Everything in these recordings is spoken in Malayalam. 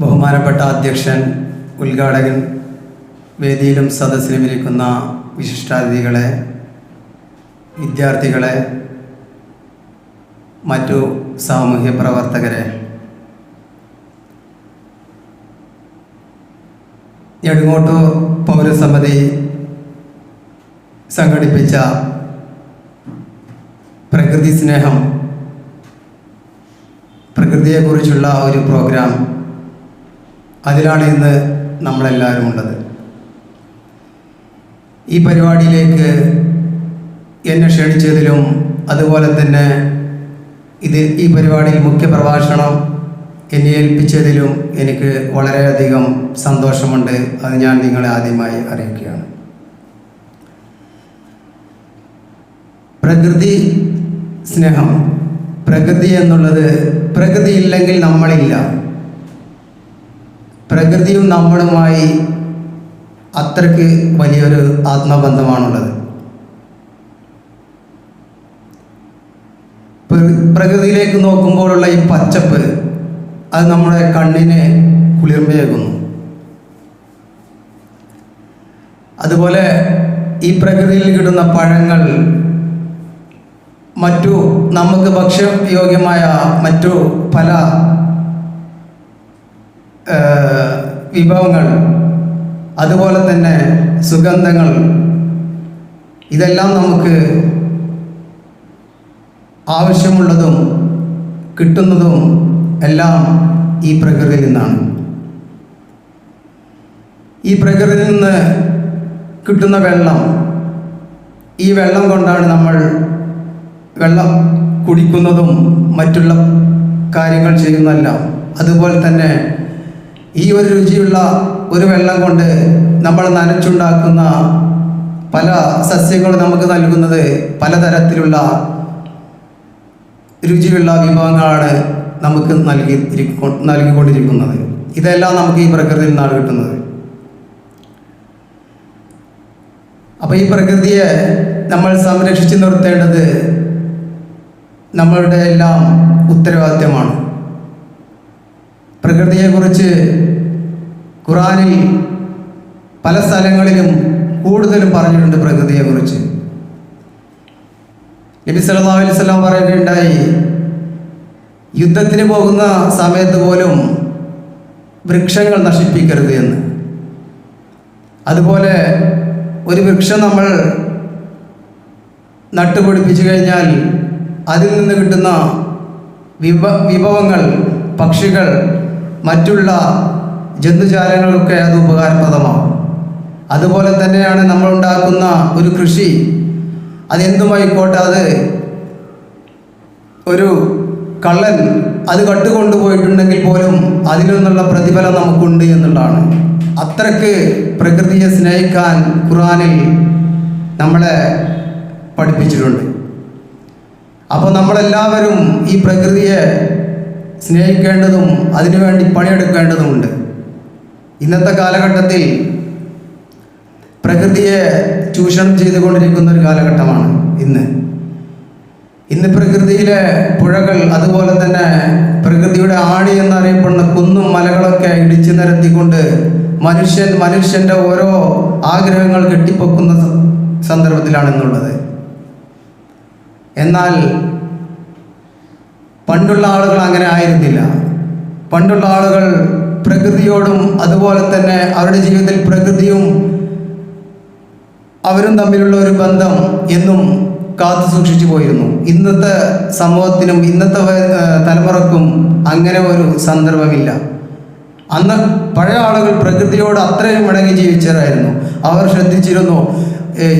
ബഹുമാനപ്പെട്ട അധ്യക്ഷൻ ഉദ്ഘാടകൻ വേദിയിലും സദസ്സിലും ഇരിക്കുന്ന വിശിഷ്ടാതിഥികളെ വിദ്യാർത്ഥികളെ മറ്റു സാമൂഹ്യ പ്രവർത്തകരെ. നെടുങ്ങോട്ടൂർ പൗരസമിതി സംഘടിപ്പിച്ച പ്രകൃതി സ്നേഹം പ്രകൃതിയെക്കുറിച്ചുള്ള ഒരു പ്രോഗ്രാം അതിലാണ് ഇന്ന് നമ്മളെല്ലാവരും ഉള്ളത്. ഈ പരിപാടിയിലേക്ക് എന്നെ ക്ഷണിച്ചതിലും അതുപോലെ തന്നെ ഇത് ഈ പരിപാടിയിൽ മുഖ്യ പ്രഭാഷണം എന്നെ ഏൽപ്പിച്ചതിലും എനിക്ക് വളരെയധികം സന്തോഷമുണ്ട്. അത് ഞാൻ നിങ്ങളെ ആദ്യമായി അറിയിക്കുകയാണ്. പ്രകൃതി സ്നേഹം പ്രകൃതി എന്നുള്ളത് പ്രകൃതി ഇല്ലെങ്കിൽ നമ്മളില്ല. പ്രകൃതിയും നമ്മളുമായി അത്രയ്ക്ക് വലിയൊരു ആത്മബന്ധമാണുള്ളത്. പ്രകൃതിയിലേക്ക് നോക്കുമ്പോഴുള്ള ഈ പച്ചപ്പ് അത് നമ്മുടെ കണ്ണിനെ കുളിർമയേകുന്നു. അതുപോലെ ഈ പ്രകൃതിയിൽ കിട്ടുന്ന പഴങ്ങൾ മറ്റു നമുക്ക് ഭക്ഷ്യയോഗ്യമായ മറ്റു പല വിഭവങ്ങൾ അതുപോലെ തന്നെ സുഗന്ധങ്ങൾ ഇതെല്ലാം നമുക്ക് ആവശ്യമുള്ളതും കിട്ടുന്നതും എല്ലാം ഈ പ്രകൃതിയിൽ നിന്നാണ്. ഈ പ്രകൃതിയിൽ നിന്ന് കിട്ടുന്ന വെള്ളം ഈ വെള്ളം കൊണ്ടാണ് നമ്മൾ വെള്ളം കുടിക്കുന്നതും മറ്റുള്ള കാര്യങ്ങൾ ചെയ്യുന്നതെല്ലാം. അതുപോലെ തന്നെ ഈ ഒരു രുചിയുള്ള ഒരു വെള്ളം കൊണ്ട് നമ്മൾ നനച്ചുണ്ടാക്കുന്ന പല സസ്യങ്ങളും നമുക്ക് നൽകുന്നത് പലതരത്തിലുള്ള രുചിയുള്ള വിഭവങ്ങളാണ് നമുക്ക് നൽകി നൽകിക്കൊണ്ടിരിക്കുന്നത്. ഇതെല്ലാം നമുക്ക് ഈ പ്രകൃതിയിൽ നിന്നാണ് കിട്ടുന്നത്. അപ്പോൾ ഈ പ്രകൃതിയെ നമ്മൾ സംരക്ഷിച്ചു നിർത്തേണ്ടത് നമ്മളുടെ എല്ലാം ഉത്തരവാദിത്യമാണ് പ്രകൃതിയെക്കുറിച്ച് ഖുറാനിൽ പല സ്ഥലങ്ങളിലും കൂടുതലും പറഞ്ഞിട്ടുണ്ട് പ്രകൃതിയെക്കുറിച്ച്. നബി സല്ലല്ലാഹു അലൈഹി വസല്ലം പറയുകയുണ്ടായി യുദ്ധത്തിന് പോകുന്ന സമയത്ത് പോലും വൃക്ഷങ്ങൾ നശിപ്പിക്കരുത് എന്ന്. അതുപോലെ ഒരു വൃക്ഷം നമ്മൾ നട്ടുപിടിപ്പിച്ചു കഴിഞ്ഞാൽ അതിൽ നിന്ന് കിട്ടുന്ന വിഭ വിഭവങ്ങൾ പക്ഷികൾ മറ്റുള്ള ജന്തുജാലങ്ങൾക്കൊക്കെ അത് ഉപകാരപ്രദമാകും. അതുപോലെ തന്നെയാണ് നമ്മൾ ഉണ്ടാക്കുന്ന ഒരു കൃഷി. അതെന്തുമായിക്കോട്ടെ അത് ഒരു കള്ളൻ അത് കട്ടുകൊണ്ടുപോയിട്ടുണ്ടെങ്കിൽ പോലും അതിൽ നിന്നുള്ള പ്രതിഫലം നമുക്കുണ്ട് എന്നുള്ളതാണ്. അത്രയ്ക്ക് പ്രകൃതിയെ സ്നേഹിക്കാൻ ഖുറാനിൽ നമ്മളെ പഠിപ്പിച്ചിട്ടുണ്ട്. അപ്പോൾ നമ്മളെല്ലാവരും ഈ പ്രകൃതിയെ സ്നേഹിക്കേണ്ടതും അതിനുവേണ്ടി പണിയെടുക്കേണ്ടതുമുണ്ട്. ഇന്നത്തെ കാലഘട്ടത്തിൽ പ്രകൃതിയെ ചൂഷണം ചെയ്തുകൊണ്ടിരിക്കുന്ന ഒരു കാലഘട്ടമാണ് ഇന്ന്. ഇന്ന് പ്രകൃതിയിലെ പുഴകൾ അതുപോലെ തന്നെ പ്രകൃതിയുടെ ആണി എന്നറിയപ്പെടുന്ന കുന്നും മലകളൊക്കെ ഇടിച്ചു നിരത്തിക്കൊണ്ട് മനുഷ്യൻ മനുഷ്യന്റെ ഓരോ ആഗ്രഹങ്ങൾ കെട്ടിപ്പൊക്കുന്ന സന്ദർഭത്തിലാണെന്നുള്ളത് എന്നാൽ പണ്ടുള്ള ആളുകൾ അങ്ങനെ ആയിരുന്നില്ല. പണ്ടുള്ള ആളുകൾ പ്രകൃതിയോടും അതുപോലെ തന്നെ അവരുടെ ജീവിതത്തിൽ പ്രകൃതിയും അവരും തമ്മിലുള്ള ഒരു ബന്ധം എന്നും കാത്തു സൂക്ഷിച്ചു പോയിരുന്നു. ഇന്നത്തെ സമൂഹത്തിനും ഇന്നത്തെ തലമുറക്കും അങ്ങനെ ഒരു സന്ദർഭമില്ല. അന്ന് പഴയ ആളുകൾ പ്രകൃതിയോട് അത്രയും ഇണങ്ങി ജീവിച്ചവരായിരുന്നു. അവർ ശ്രദ്ധിച്ചിരുന്നു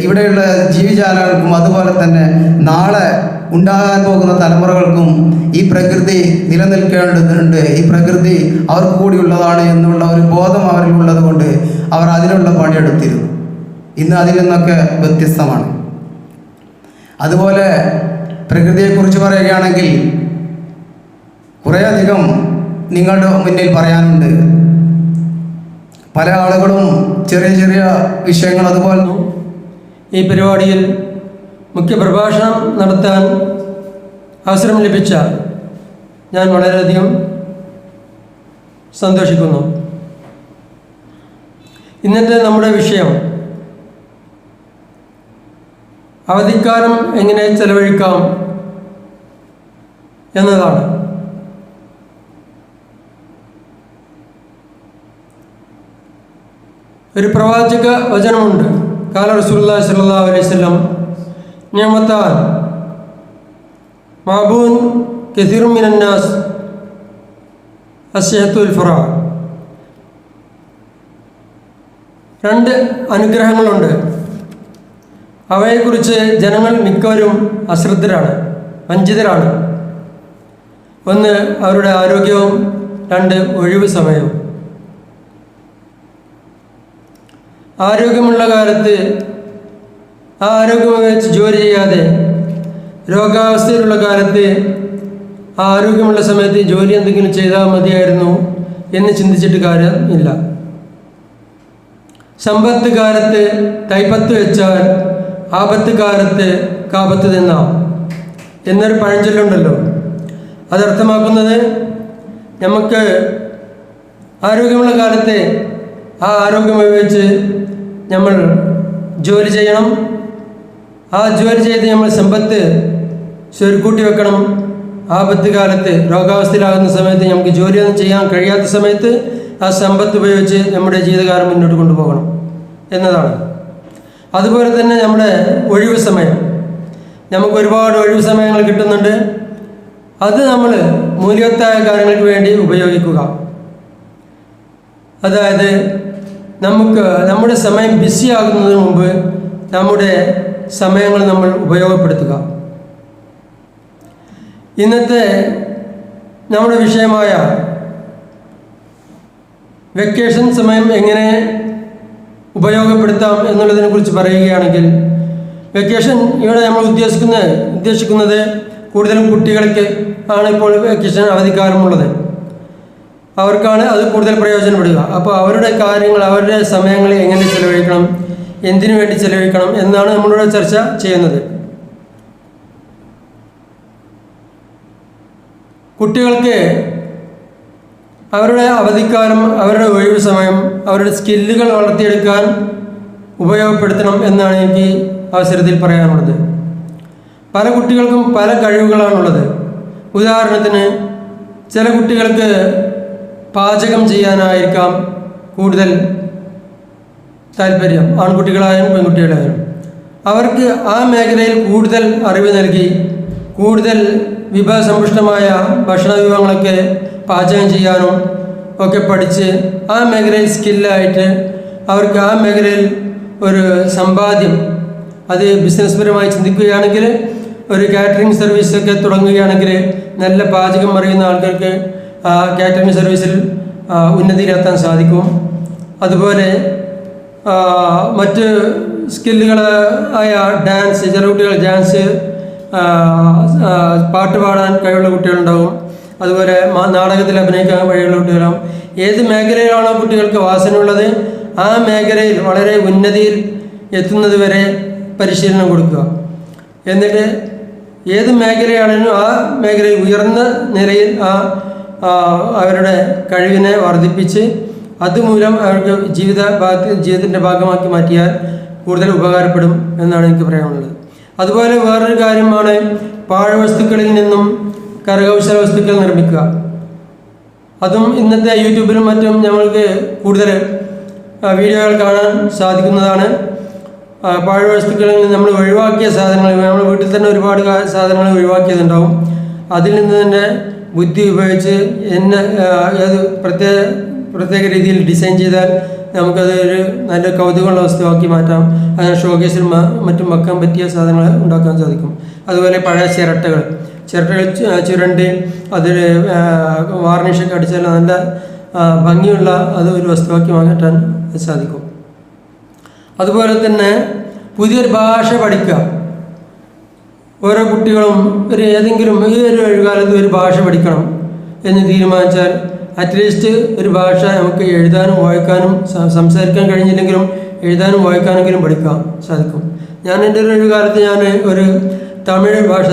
ഇവിടെയുള്ള ജീവിജാലങ്ങൾക്കും അതുപോലെ തന്നെ നാളെ ഉണ്ടാകാൻ പോകുന്ന തലമുറകൾക്കും ഈ പ്രകൃതി നിലനിൽക്കേണ്ടതുണ്ട്. ഈ പ്രകൃതി അവർക്ക് കൂടിയുള്ളതാണ് എന്നുള്ള ഒരു ബോധം അവരിൽ ഉള്ളത് കൊണ്ട് അവർ അതിനുള്ള പണിയെടുത്തിരുന്നു. ഇന്ന് അതിൽ നിന്നൊക്കെ വ്യത്യസ്തമാണ്. അതുപോലെ പ്രകൃതിയെക്കുറിച്ച് പറയുകയാണെങ്കിൽ കുറേയധികം നിങ്ങളുടെ മുന്നിൽ പറയാനുണ്ട്. പല ആളുകളും ചെറിയ ചെറിയ വിഷയങ്ങൾ അതുപോലെ ഈ പരിപാടിയിൽ മുഖ്യപ്രഭാഷണം നടത്താൻ അവസരം ലഭിച്ച ഞാൻ വളരെയധികം സന്തോഷിക്കുന്നു. ഇന്നത്തെ നമ്മുടെ വിഷയം അവധിക്കാലം എങ്ങനെ ചെലവഴിക്കാം എന്നതാണ്. ഒരു പ്രവാചക വചനമുണ്ട്. കാല റസൂല്ലാ സല്ലാ അലൈഹി സ്വലം നിയമത്താൽ മാബൂൻ കെസിറുമിനാസ് അസ്യത്തുൽ ഫുറ രണ്ട് അനുഗ്രഹങ്ങളുണ്ട്. അവയെക്കുറിച്ച് ജനങ്ങൾ മിക്കവരും അശ്രദ്ധരാണ് വഞ്ചിതരാണ്. ഒന്ന് അവരുടെ ആരോഗ്യവും. രണ്ട് ഒഴിവ് സമയവും. ആരോഗ്യമുള്ള കാലത്ത് ആരോഗ്യം വെച്ച് ജോലി ചെയ്യാതെ രോഗാവസ്ഥയിലുള്ള കാലത്ത് ആരോഗ്യമുള്ള സമയത്ത് ജോലി എന്തെങ്കിലും ചെയ്താൽ മതിയായിരുന്നു എന്ന് ചിന്തിച്ചിട്ട് കാര്യമില്ല. സമ്പത്ത് കാലത്ത് കൈപ്പത്ത് വെച്ചാൽ ആപത്ത് കാലത്ത് കാപത്ത് തിന്നാം എന്നൊരു പഴഞ്ചൊല്ലുണ്ടല്ലോ. അതർത്ഥമാക്കുന്നത് നമുക്ക് ആരോഗ്യമുള്ള കാലത്തെ ആ ആരോഗ്യം ഉപയോഗിച്ച് നമ്മൾ ജോലി ചെയ്യണം ആ ജോലി ചെയ്ത് നമ്മൾ സമ്പത്ത് സ്വരുക്കൂട്ടി വെക്കണം. ആപത്ത് കാലത്ത് രോഗാവസ്ഥയിലാകുന്ന സമയത്ത് നമുക്ക് ജോലിയൊന്നും ചെയ്യാൻ കഴിയാത്ത സമയത്ത് ആ സമ്പത്ത് ഉപയോഗിച്ച് നമ്മുടെ ജീവിതകാലം മുന്നോട്ട് കൊണ്ടുപോകണം എന്നതാണ്. അതുപോലെ തന്നെ നമ്മുടെ ഒഴിവ് സമയം. നമുക്ക് ഒരുപാട് ഒഴിവ് സമയങ്ങൾ കിട്ടുന്നുണ്ട്. അത് നമ്മൾ മൂല്യവത്തായ കാര്യങ്ങൾക്ക് വേണ്ടി ഉപയോഗിക്കുക. അതായത് നമുക്ക് നമ്മുടെ സമയം ബിസി ആകുന്നതിന് മുമ്പ് നമ്മുടെ സമയങ്ങൾ നമ്മൾ ഉപയോഗപ്പെടുത്തുക. ഇന്നത്തെ നമ്മുടെ വിഷയമായ വെക്കേഷൻ സമയം എങ്ങനെ ഉപയോഗപ്പെടുത്താം എന്നുള്ളതിനെ കുറിച്ച് പറയുകയാണെങ്കിൽ വെക്കേഷൻ ഇവിടെ നമ്മൾ ഉദ്ദേശിക്കുന്ന ഉദ്ദേശിക്കുന്നത് കൂടുതലും കുട്ടികൾക്ക് ആണ് ഇപ്പോൾ വെക്കേഷൻ അവധിക്കാലമുള്ളത്. അവർക്കാണ് അത് കൂടുതൽ പ്രയോജനപ്പെടുക. അപ്പോൾ അവരുടെ കാര്യങ്ങൾ അവരുടെ സമയങ്ങൾ എങ്ങനെ ചെലവഴിക്കണം? എന്തിനു വേണ്ടി ചെലവഴിക്കണം എന്നാണ് നമ്മളിവിടെ ചർച്ച ചെയ്യുന്നത്. കുട്ടികൾക്ക് അവരുടെ അവധിക്കാലം അവരുടെ ഒഴിവ് സമയം അവരുടെ സ്കില്ലുകൾ വളർത്തിയെടുക്കാൻ ഉപയോഗപ്പെടുത്തണം എന്നാണ് എനിക്ക് അവസരത്തിൽ പറയാനുള്ളത്. പല കുട്ടികൾക്കും പല കഴിവുകളാണുള്ളത്. ഉദാഹരണത്തിന് ചില കുട്ടികൾക്ക് പാചകം ചെയ്യാനായിരിക്കാം കൂടുതൽ താല്പര്യം ആൺകുട്ടികളായാലും പെൺകുട്ടികളായാലും. അവർക്ക് ആ മേഖലയിൽ കൂടുതൽ അറിവ് നൽകി കൂടുതൽ വിഭവസമ്പുഷ്ടമായ ഭക്ഷണ വിഭവങ്ങളൊക്കെ പാചകം ചെയ്യാനും ഒക്കെ പഠിച്ച് ആ മേഖലയിൽ സ്കില്ലായിട്ട് അവർക്ക് ആ മേഖലയിൽ ഒരു സമ്പാദ്യം അത് ബിസിനസ് പരമായി ചിന്തിക്കുകയാണെങ്കിൽ ഒരു കാറ്ററിംഗ് സർവീസൊക്കെ തുടങ്ങുകയാണെങ്കിൽ നല്ല പാചകം അറിയുന്ന ആൾക്കാർക്ക് കാറ്ററിംഗ് സർവീസിൽ ഉന്നതിയിലെത്താൻ സാധിക്കും. അതുപോലെ മറ്റ് സ്കില്ലുകൾ ആയ ഡാൻസ് ചില കുട്ടികൾ ഡാൻസ് പാട്ട് പാടാൻ കഴിവുള്ള കുട്ടികളുണ്ടാവും. അതുപോലെ നാടകത്തിൽ അഭിനയിക്കാൻ കഴിവുള്ള കുട്ടികളുണ്ടാവും. ഏത് മേഖലയിലാണോ കുട്ടികൾക്ക് വാസനയുള്ളത് ആ മേഖലയിൽ വളരെ ഉന്നതിയിൽ എത്തുന്നത് വരെ പരിശീലനം കൊടുക്കുക. എന്നിട്ട് ഏത് മേഖലയാണെങ്കിലും ആ മേഖലയിൽ ഉയർന്ന നിലയിൽ ആ, അവരുടെ കഴിവിനെ വർദ്ധിപ്പിച്ച് അതുമൂലം അവർക്ക് ജീവിത ഭാഗത്ത് ജീവിതത്തിന്റെ ഭാഗമാക്കി മാറ്റിയാൽ കൂടുതൽ ഉപകാരപ്പെടും എന്നാണ് എനിക്ക് പറയാനുള്ളത്. അതുപോലെ വേറൊരു കാര്യമാണ് പാഴ്വസ്തുക്കളിൽ നിന്നും കരകൗശല വസ്തുക്കൾ നിർമ്മിക്കുക. അതും ഇന്നത്തെ യൂട്യൂബിലും മറ്റും ഞങ്ങൾക്ക് കൂടുതൽ വീഡിയോകൾ കാണാൻ സാധിക്കുന്നതാണ്. പാഴവസ്തുക്കളിൽ നിന്ന് നമ്മൾ ഒഴിവാക്കിയ സാധനങ്ങൾ നമ്മൾ വീട്ടിൽ തന്നെ ഒരുപാട് സാധനങ്ങൾ ഒഴിവാക്കിയതുണ്ടാവും. അതിൽ നിന്ന് തന്നെ ബുദ്ധി ഉപയോഗിച്ച് എന്നെ ഏത് പ്രത്യേക പ്രത്യേക രീതിയിൽ ഡിസൈൻ ചെയ്താൽ നമുക്കത് ഒരു നല്ല കൗതുകമുള്ള വസ്തുവാക്കി മാറ്റാം. അതിന് ഷോക്കേസിൽ മറ്റും വെക്കാൻ പറ്റിയ സാധനങ്ങൾ ഉണ്ടാക്കാൻ സാധിക്കും. അതുപോലെ പഴയ ചിരട്ടകൾ. ചിരട്ടകൾ ചുരണ്ടി അതിൽ വാർണിഷൊക്കെ അടിച്ചാൽ നല്ല ഭംഗിയുള്ള അത് ഒരു വസ്തുവാക്കി മാറ്റാൻ സാധിക്കും. അതുപോലെ തന്നെ പുതിയൊരു ഭാഷ പഠിക്കുക. ഓരോ കുട്ടികളും ഒരു ഏതെങ്കിലും ഈ ഒരു ഒഴിവുകാലത്ത് ഒരു ഭാഷ പഠിക്കണം എന്ന് തീരുമാനിച്ചാൽ അറ്റ്ലീസ്റ്റ് ഒരു ഭാഷ നമുക്ക് എഴുതാനും വായിക്കാനും സംസാരിക്കാൻ കഴിഞ്ഞില്ലെങ്കിലും എഴുതാനും വായിക്കാനെങ്കിലും പഠിക്കാൻ സാധിക്കും. ഞാൻ എന്റെ ഒരു കാലത്ത് ഞാൻ ഒരു തമിഴ് ഭാഷ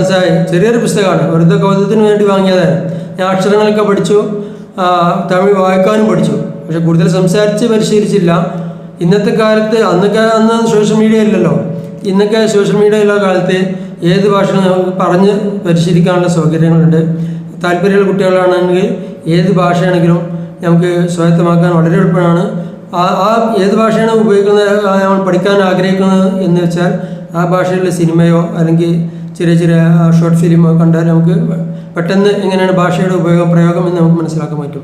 ചെറിയൊരു പുസ്തകമാണ്. വെറുതെ കൗതുകത്തിന് വേണ്ടി വാങ്ങിയതാണ്. ഞാൻ അക്ഷരങ്ങളൊക്കെ പഠിച്ചു തമിഴ് വായിക്കാനും പഠിച്ചു. പക്ഷെ കൂടുതൽ സംസാരിച്ച് പരിശീലിച്ചില്ല. ഇന്നത്തെ കാലത്ത് അന്നൊക്കെ അന്ന് സോഷ്യൽ മീഡിയ ഇല്ലല്ലോ. ഇന്നൊക്കെ സോഷ്യൽ മീഡിയ ഉള്ള കാലത്ത് ഏത് ഭാഷ നമുക്ക് പറഞ്ഞ് പരിശീലിക്കാനുള്ള സൗകര്യങ്ങളുണ്ട്. താല്പര്യമുള്ള കുട്ടികളാണെങ്കിൽ ഏത് ഭാഷയാണെങ്കിലും നമുക്ക് സ്വായത്തമാക്കാൻ വളരെ എളുപ്പമാണ്. ആ ആ ഏത് ഭാഷയാണ് ഉപയോഗിക്കുന്നത് നമ്മൾ പഠിക്കാൻ ആഗ്രഹിക്കുന്നത് എന്ന് വെച്ചാൽ ആ ഭാഷയിലുള്ള സിനിമയോ അല്ലെങ്കിൽ ചെറിയ ചെറിയ ഷോർട്ട് ഫിലിമോ കണ്ടാൽ നമുക്ക് പെട്ടെന്ന് എങ്ങനെയാണ് ഭാഷയുടെ ഉപയോഗം പ്രയോഗം എന്ന് നമുക്ക് മനസ്സിലാക്കാൻ പറ്റും.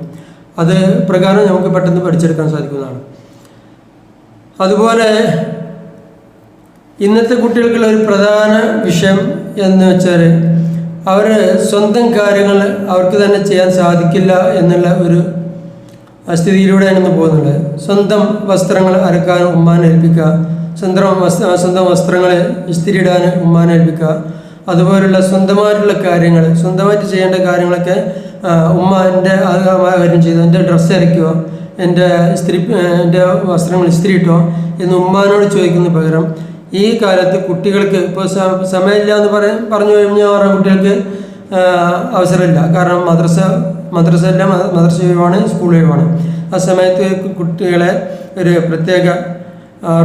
അത് പ്രകാരം നമുക്ക് പെട്ടെന്ന് പഠിച്ചെടുക്കാൻ സാധിക്കുന്നതാണ്. അതുപോലെ ഇന്നത്തെ കുട്ടികൾക്കുള്ള ഒരു പ്രധാന വിഷയം എന്ന് വെച്ചാൽ അവർ സ്വന്തം കാര്യങ്ങൾ അവർക്ക് തന്നെ ചെയ്യാൻ സാധിക്കില്ല എന്നുള്ള ഒരു സ്ഥിതിയിലൂടെയാണ് ഇന്ന് പോകുന്നത്. സ്വന്തം വസ്ത്രങ്ങൾ അരക്കാൻ ഉമ്മാനെ ഏൽപ്പിക്കുക സ്വന്തം വസ്ത്ര സ്വന്തം വസ്ത്രങ്ങൾ ഇസ്തിരിയിടാൻ ഉമ്മാനെ ഏൽപ്പിക്കുക അതുപോലുള്ള സ്വന്തമായിട്ടുള്ള കാര്യങ്ങൾ സ്വന്തമായിട്ട് ചെയ്യേണ്ട കാര്യങ്ങളൊക്കെ ഉമ്മ എന്റെ ആഗ്രഹമായ കാര്യം ചെയ്തു എന്റെ ഡ്രസ്സ് അരയ്ക്കുക എന്റെ ഇസ്തിരി എന്റെ വസ്ത്രങ്ങൾ ഇസ്തിരി ഇട്ടോ എന്ന് ഉമ്മാനോട് ചോദിക്കുന്ന പകരം ഈ കാലത്ത് കുട്ടികൾക്ക് ഇപ്പോൾ സമയമില്ല എന്ന് പറയാൻ പറഞ്ഞു കഴിഞ്ഞാൽ പറഞ്ഞ കുട്ടികൾക്ക് അവസരമില്ല. കാരണം മദ്രസ മദ്രസ അല്ല മ- മദ്രസ ഒഴിവാണ് സ്കൂൾ ഒഴിവാണ്. ആ സമയത്ത് കുട്ടികളെ ഒരു പ്രത്യേക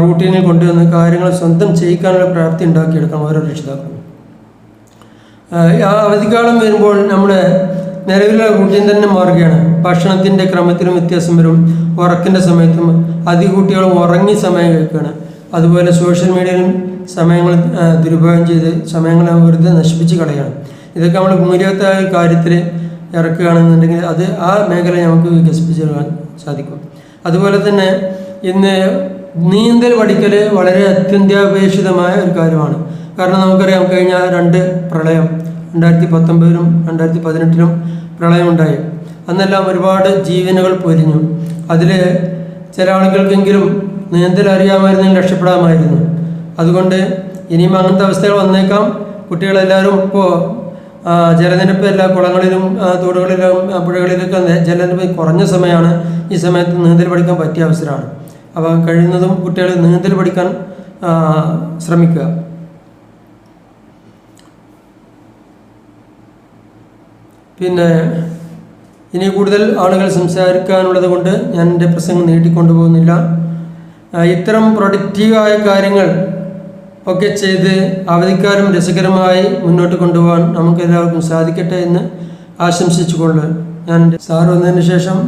റൂട്ടീനിൽ കൊണ്ടുവന്ന് കാര്യങ്ങൾ സ്വന്തം ചെയ്യിക്കാനുള്ള പ്രാപ്തി ഉണ്ടാക്കിയെടുക്കണം ഓരോ രക്ഷിതാക്കളും അവധിക്കാലം വരുമ്പോൾ നമ്മുടെ നിലവിലുള്ള കുട്ടിയും തന്നെ മാറുകയാണ്. ഭക്ഷണത്തിന്റെ ക്രമത്തിലും വ്യത്യാസം വരും. ഉറക്കിന്റെ സമയത്തും അധിക കുട്ടികളും ഉറങ്ങി സമയം കഴിക്കുകയാണ്. അതുപോലെ സോഷ്യൽ മീഡിയയിലും സമയങ്ങൾ ദുരുപയോഗം ചെയ്ത് സമയങ്ങളെ വെറുതെ നശിപ്പിച്ച് കളയണം ഇതൊക്കെ നമ്മൾ മൂല്യവത്തായ കാര്യത്തിൽ ഇറക്കുകയാണെന്നുണ്ടെങ്കിൽ അത് ആ മേഖല നമുക്ക് വികസിപ്പിച്ചെടുക്കാൻ സാധിക്കും. അതുപോലെ തന്നെ ഇന്ന് നീന്തൽ പഠിക്കൽ വളരെ അത്യന്താപേക്ഷിതമായ ഒരു കാര്യമാണ്. കാരണം നമുക്കറിയാം കഴിഞ്ഞ രണ്ട് പ്രളയം രണ്ടായിരത്തി പത്തൊമ്പതിലും രണ്ടായിരത്തി പതിനെട്ടിലും പ്രളയമുണ്ടായി. അന്നെല്ലാം ഒരുപാട് ജീവനുകൾ പൊരിഞ്ഞു. അതിൽ ചില ആളുകൾക്കെങ്കിലും നീന്തൽ അറിയാമായിരുന്നെങ്കിൽ രക്ഷപ്പെടാമായിരുന്നു. അതുകൊണ്ട് ഇനിയും അങ്ങനത്തെ അവസ്ഥകൾ വന്നേക്കാം. കുട്ടികളെല്ലാവരും ഇപ്പോൾ ജലനിരപ്പ് എല്ലാ കുളങ്ങളിലും തോടുകളിലും പുഴകളിലൊക്കെ ജലനിരപ്പ് കുറഞ്ഞ സമയമാണ്. ഈ സമയത്ത് നീന്തൽ പഠിക്കാൻ പറ്റിയ അവസരമാണ്. അപ്പോൾ കഴിയുന്നതും കുട്ടികൾ നീന്തൽ പഠിക്കാൻ ശ്രമിക്കുക. പിന്നെ ഇനി കൂടുതൽ ആളുകൾ സംസാരിക്കാനുള്ളത് കൊണ്ട് ഞാൻ എന്റെ പ്രസംഗം നീട്ടിക്കൊണ്ടു പോകുന്നില്ല ആ, ഇത്തരം പ്രൊഡക്റ്റീവായ കാര്യങ്ങൾ ഒക്കെ ചെയ്ത് അവധിക്കാലം രസകരമായി മുന്നോട്ട് കൊണ്ടുപോകാൻ നമുക്ക് എല്ലാവർക്കും സാധിക്കട്ടെ എന്ന് ആശംസിച്ചുകൊണ്ട് ഞാൻ സാർ വന്നതിന് ശേഷം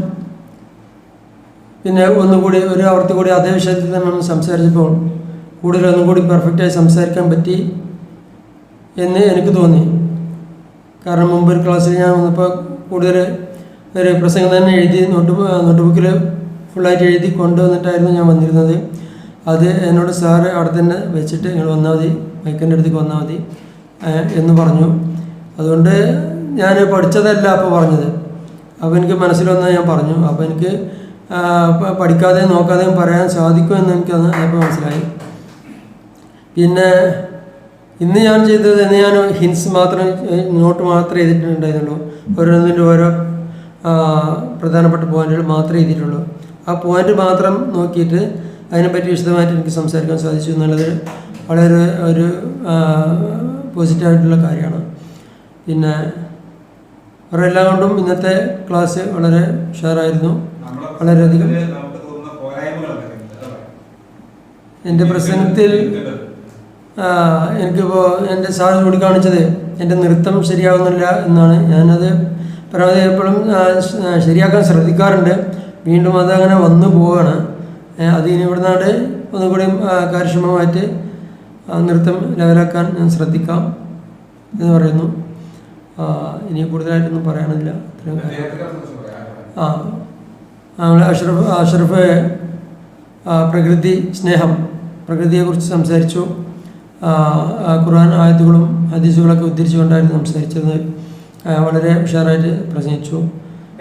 പിന്നെ ഒന്നുകൂടി ഒരു ആവർത്തി കൂടി അതേ വിഷയത്തിൽ തന്നെ നമ്മൾ സംസാരിച്ചപ്പോൾ കൂടുതൽ ഒന്നും കൂടി പെർഫെക്റ്റായി സംസാരിക്കാൻ പറ്റി എന്ന് എനിക്ക് തോന്നി. കാരണം മുമ്പ് ഒരു ക്ലാസ്സിൽ ഞാൻ വന്നപ്പോൾ കൂടുതൽ ഒരു പ്രസംഗം തന്നെ എഴുതി നോട്ട് നോട്ട് ബുക്കിൽ ഫുള്ളായിട്ട് എഴുതി കൊണ്ടുവന്നിട്ടായിരുന്നു ഞാൻ വന്നിരുന്നത്. അത് എന്നോട് സാറ് അവിടെ തന്നെ വെച്ചിട്ട് നിങ്ങൾ വന്നാൽ മതി മൈക്കന്റെ അടുത്തേക്ക് വന്നാൽ മതി എന്ന് പറഞ്ഞു. അതുകൊണ്ട് ഞാൻ പഠിച്ചതല്ല അപ്പോൾ പറഞ്ഞത്. അപ്പോൾ എനിക്ക് മനസ്സിൽ വന്നത് ഞാൻ പറഞ്ഞു. അപ്പോൾ എനിക്ക് പഠിക്കാതെയും നോക്കാതെയും പറയാൻ സാധിക്കുമെന്ന് എനിക്ക് അന്ന് അപ്പോൾ മനസ്സിലായി. പിന്നെ ഇന്ന് ഞാൻ ചെയ്തത് ഇന്ന് ഞാൻ ഹിൻസ് മാത്രം നോട്ട് മാത്രമേ എഴുതിയിട്ടുണ്ടായിരുന്നുള്ളൂ. ഓരോന്നിന്റെ ഓരോ പ്രധാനപ്പെട്ട പോയിന്റുകൾ മാത്രമേ എഴുതിയിട്ടുള്ളൂ. ആ പോയിന്റ് മാത്രം നോക്കിയിട്ട് അതിനെപ്പറ്റി വിശദമായിട്ട് എനിക്ക് സംസാരിക്കാൻ സാധിച്ചു എന്നുള്ളത് വളരെ ഒരു പോസിറ്റീവായിട്ടുള്ള കാര്യമാണ്. പിന്നെ അവരെ എല്ലാം കൊണ്ടും ഇന്നത്തെ ക്ലാസ് വളരെ ഉഷാറായിരുന്നു. വളരെയധികം. എന്റെ പ്രസംഗത്തിൽ എനിക്കിപ്പോൾ എന്റെ സാർ ചൂണ്ടിക്കാണിച്ചത് എന്റെ നൃത്തം ശരിയാവുന്നില്ല എന്നാണ്. ഞാനത് പരമാവധി എപ്പോഴും ശരിയാക്കാൻ ശ്രദ്ധിക്കാറുണ്ട്. വീണ്ടും അതങ്ങനെ വന്നു പോവുകയാണ് അത് ഇനി ഇവിടുന്നാണ്ട് ഒന്നുകൂടി കാര്യക്ഷമമായിട്ട് നൃത്തം ലെവലാക്കാൻ ഞാൻ ശ്രദ്ധിക്കാം എന്ന് പറയുന്നു. ഇനി കൂടുതലായിട്ടൊന്നും പറയാനില്ല. ഇത്രയും. ആ അഷ്റഫ് അഷ്റഫ് പ്രകൃതി സ്നേഹം പ്രകൃതിയെക്കുറിച്ച് സംസാരിച്ചു. ഖുർആൻ ആയത്തുകളും ഹദീസുകളൊക്കെ ഉദ്ധരിച്ചുകൊണ്ടായിരുന്നു സംസാരിച്ചത്. വളരെ ഉഷാറായിട്ട് പ്രസംഗിച്ചു.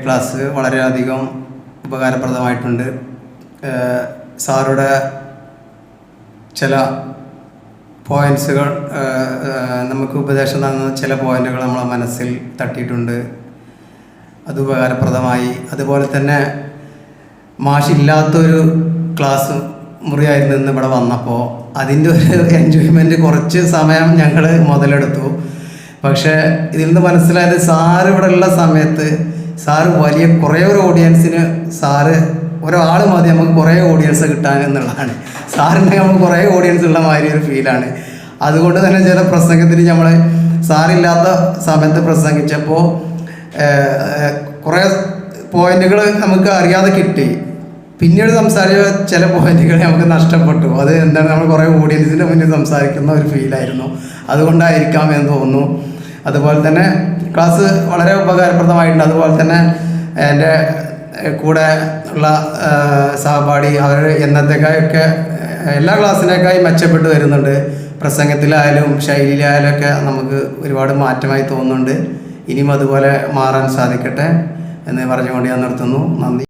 ക്ലാസ് വളരെയധികം ഉപകാരപ്രദമായിട്ടുണ്ട്. സാറുടെ ചില പോയിൻസുകൾ നമുക്ക് ഉപദേശം തന്ന ചില പോയിന്റുകൾ നമ്മളെ മനസ്സിൽ തട്ടിയിട്ടുണ്ട്. അത് ഉപകാരപ്രദമായി. അതുപോലെ തന്നെ മാഷില്ലാത്തൊരു ക്ലാസ് മുറിയായിരുന്നു ഇന്ന് ഇവിടെ വന്നപ്പോൾ. അതിന്റെ ഒരു എൻജോയ്മെന്റ് കുറച്ച് സമയം ഞങ്ങൾ മുതലെടുത്തു. പക്ഷേ ഇതിൽ നിന്ന് മനസ്സിലായത് സാറ് ഇവിടെ ഉള്ള സമയത്ത് സാറ് വലിയ കുറേ ഒരു ഓഡിയൻസിന് സാറ് ഒരാൾ മതി നമുക്ക് കുറേ ഓഡിയൻസ് കിട്ടാൻ എന്നുള്ളതാണ്. സാറിന്റെ നമുക്ക് കുറേ ഓഡിയൻസ് ഉള്ള മാതിരി ഒരു ഫീലാണ് അതുകൊണ്ട് തന്നെ ചില പ്രസംഗത്തിന് നമ്മൾ സാറില്ലാത്ത സമയത്ത് പ്രസംഗിച്ചപ്പോൾ കുറേ പോയിന്റുകൾ നമുക്ക് അറിയാതെ കിട്ടി. പിന്നീട് സംസാരിച്ച ചില പോയിന്റുകൾ നമുക്ക് നഷ്ടപ്പെട്ടു. അത് എന്താണ്? നമ്മൾ കുറേ ഓഡിയൻസിന്റെ മുന്നിൽ സംസാരിക്കുന്ന ഒരു ഫീലായിരുന്നു അതുകൊണ്ടായിരിക്കാം എന്ന് തോന്നുന്നു. അതുപോലെ തന്നെ ക്ലാസ് വളരെ ഉപകാരപ്രദമായിട്ടുണ്ട്. അതുപോലെ തന്നെ എന്റെ കൂടെ ഉള്ള സഹപാഠി അവർ എന്നത്തേക്കായൊക്കെ എല്ലാ ക്ലാസ്സിനേക്കായി മെച്ചപ്പെട്ട് വരുന്നുണ്ട്. പ്രസംഗത്തിലായാലും ശൈലിയിലായാലും ഒക്കെ നമുക്ക് ഒരുപാട് മാറ്റമായി തോന്നുന്നുണ്ട്. ഇനിയും അതുപോലെ മാറാൻ സാധിക്കട്ടെ എന്ന് പറഞ്ഞുകൊണ്ട് ഞാൻ നിർത്തുന്നു. നന്ദി.